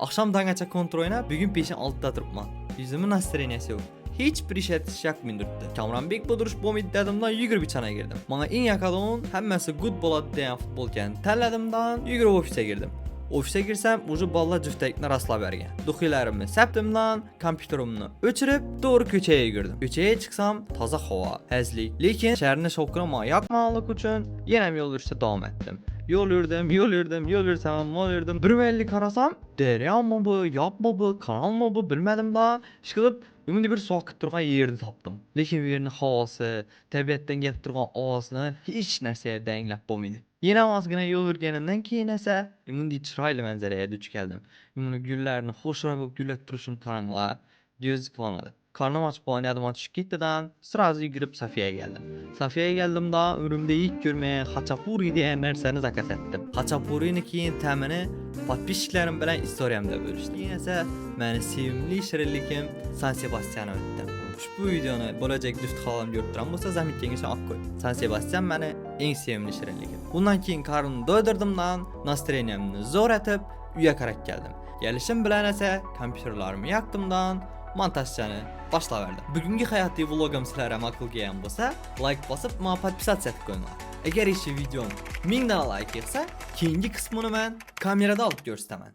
Akşam dağınca kontrol oyna, bugün peşin altıda durupman. Yüzümün astreniyesi yok. Hiçbir işe yetişecekmin dürtdü. Kamran Big bu duruş bu iddiadımdan yügür bir çana girdim. Bana en yakadığın hemmesi good boladı deyen futbolken təlladımdan yügür ofise girdim. Ofise girsəm, ucu balla cüftəliklə rastla bərgən. Duxilərimi səbdimdən, kompüterimi öçürüb, doğru köçəyə girdim. Köçəyə çıxsam, taza hava, həzlik. Lakin şəhərin şokuna mayak mağlıq üçün yenə yol üstə davam etdim. Yo'l yurdim, yo'l yurdim, yo'l yürüsem, yo'l yurdim. Bir belli qarasam, mı bu, yo'qmi bu, kanalmi bu bilmadim daha. Şıkılıp Ümidi bir soqib turgan yerni topdim. Lekin bu yerning havosi, tabiatdan kelib turgan ovozlar hech narsa yerda anglab bo'lmaydi. Yana ozgina yo'l yurganimdan keyin esa bunday chiroyli manzaraga duch keldim. Buni gullarni xushro'y bo'lib gullab turishini qaranglar. Karnım aç olan yadıma düşüb getdidən sırası girib Safiyaya gəldim. Safiyaya gəldim da ömrümdə ilk görməyə Haçapuri deyə nərsəni zakaz etdim. Haçapuriniki təmini podpishchiklarim bilan istoriyamda bo'lishdi. Keyin esa meni sevimli shirinligim San Sebastian o'tdi. Ushbu videoni bo'lajak duft xolam ko'rtirgan bo'lsa, zamin kengasini olib qo'y. San Sebastian meni eng sevimli shirinligim. Bundan ki keyin karnimni doydirdimdan, nastroyeniyamni zo'ratib, uyga qarab keldim. Kelishim bilan esa kompyuterlarimni yoqdimdan, montajchani boshlaverdim. Bugungi hayotiy vlogim sizlarga ma'qul kelgan bo'lsa, like bosib, menga podpisatsiya qilib qo'yinglar. Agar ishi videom 1000 dan like yig'sa, keyingi qismini men kamerada olib ko'rsataman.